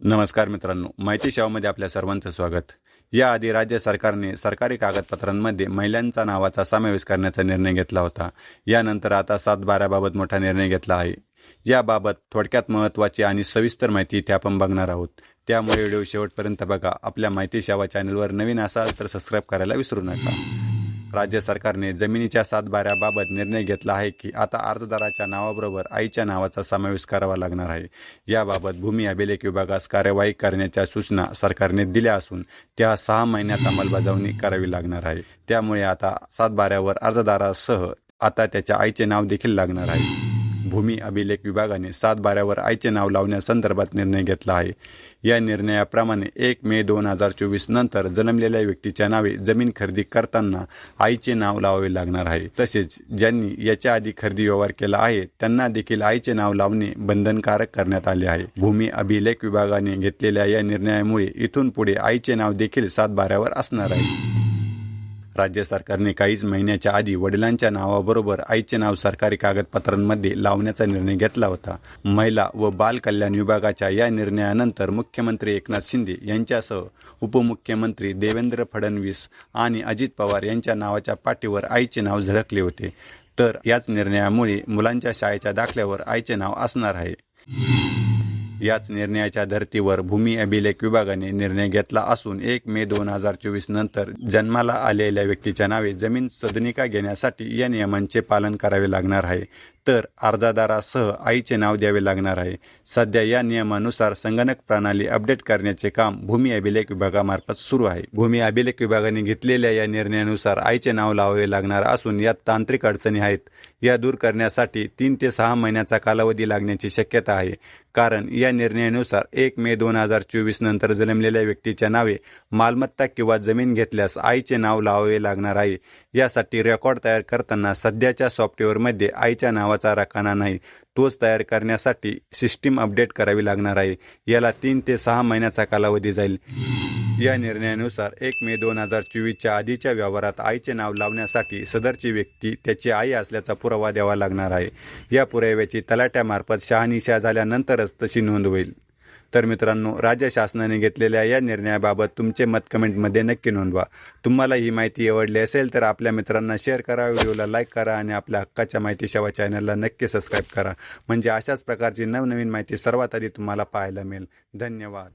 नमस्कार मित्रांनो माहिती सेवामध्ये आपल्या सर्वांचं स्वागत. याआधी राज्य सरकारने सरकारी कागदपत्रांमध्ये महिलांचा नावाचा समावेश करण्याचा निर्णय घेतला होता. यानंतर आता सात बाराबाबत मोठा निर्णय घेतला आहे. याबाबत थोडक्यात महत्त्वाची आणि सविस्तर माहिती इथे आपण बघणार आहोत. त्यामुळे व्हिडिओ शेवटपर्यंत बघा. आपल्या माहिती सेवा चॅनलवर नवीन असाल तर सबस्क्राईब करायला विसरू नका. राज्य सरकारने जमिनीच्या सातबाऱ्याबाबत निर्णय घेतला आहे की आता अर्जदाराच्या नावाबरोबर आईच्या नावाचा समावेश करावा लागणार आहे. याबाबत भूमी अभिलेख विभागास कार्यवाही करण्याच्या सूचना सरकारने दिल्या असून त्या सहा महिन्यात अंमलबजावणी करावी लागणार आहे. त्यामुळे आता सातबाऱ्यावर अर्जदारासह आता त्याच्या आईचे नाव देखील लागणार आहे. भूमी अभिलेख विभागाने सात बाऱ्यावर आईचे नाव लावण्यासंदर्भात निर्णय घेतला आहे. या निर्णयाप्रमाणे एक मे दोन हजार चोवीस नंतर जन्मलेल्या व्यक्तीच्या नावे जमीन खरेदी करताना आईचे नाव लावावे लागणार आहे. तसेच ज्यांनी याच्या आधी खरेदी व्यवहार केला आहे त्यांना देखील आईचे नाव लावणे बंधनकारक करण्यात आले आहे. भूमी अभिलेख विभागाने घेतलेल्या या निर्णयामुळे इथून पुढे आईचे नाव देखील सात बाऱ्यावर असणार आहे. राज्य सरकारने काहीच महिन्याच्या आधी वडिलांच्या नावाबरोबर आईचे नाव सरकारी कागदपत्रांमध्ये लावण्याचा निर्णय घेतला होता. महिला व बाल कल्याण विभागाच्या या निर्णयानंतर मुख्यमंत्री एकनाथ शिंदे यांच्यासह उपमुख्यमंत्री देवेंद्र फडणवीस आणि अजित पवार यांच्या नावाच्या पाठीवर आईचे नाव झळकले होते. तर याच निर्णयामुळे मुलांच्या शाळेच्या दाखल्यावर आईचे नाव असणार आहे. याच निर्णयाच्या धर्तीवर भूमी अभिलेख विभागाने निर्णय घेतला असून एक मे दोन हजार चोवीस नंतर जन्माला आलेल्या व्यक्तीच्या नावे जमीन सदनिका घेण्यासाठी या नियमांचे पालन करावे लागणार आहे. तर अर्जादारासह आईचे नाव द्यावे लागणार आहे. सध्या या नियमानुसार संगणक प्रणाली अपडेट करण्याचे काम भूमी अभिलेख विभागामार्फत सुरू आहे. भूमी अभिलेख विभागाने घेतलेल्या या निर्णयानुसार आईचे नाव लावावे लागणार असून यात तांत्रिक अडचणी आहेत. या दूर करण्यासाठी तीन ते सहा महिन्याचा कालावधी लागण्याची शक्यता आहे. कारण या निर्णयानुसार एक मे दोन हजार चोवीस नंतर जन्मलेल्या व्यक्तीच्या नावे मालमत्ता किंवा जमीन घेतल्यास आईचे नाव लावावे लागणार आहे. यासाठी रेकॉर्ड तयार करताना सध्याच्या सॉफ्टवेअरमध्ये आईच्या नावा नावाचा राखाना नाही. तोच तयार करण्यासाठी सिस्टीम अपडेट करावी लागणार आहे. याला तीन ते सहा महिन्याचा कालावधी जाईल. या निर्णयानुसार एक मे दोन हजार चोवीसच्या आधीच्या व्यवहारात आईचे नाव लावण्यासाठी सदरची व्यक्ती त्याची आई असल्याचा पुरावा द्यावा लागणार आहे. या पुराव्याची तलाट्यामार्फत शहानिशा झाल्यानंतरच तशी नोंद होईल. तर मित्रांनो राज्य शासनाने घेतलेल्या या निर्णयाबाबत तुमचे मत कमेंटमध्ये नक्की नोंदवा. तुम्हाला ही माहिती आवडली असेल तर आपल्या मित्रांना शेअर करा व्हिडिओला लाईक करा आणि आपल्या हक्काच्या माहिती सेवा चॅनलला नक्की सबस्क्राईब करा. म्हणजे अशाच प्रकारची नवनवीन माहिती सर्वात आधी तुम्हाला पाहायला मिळेल. धन्यवाद.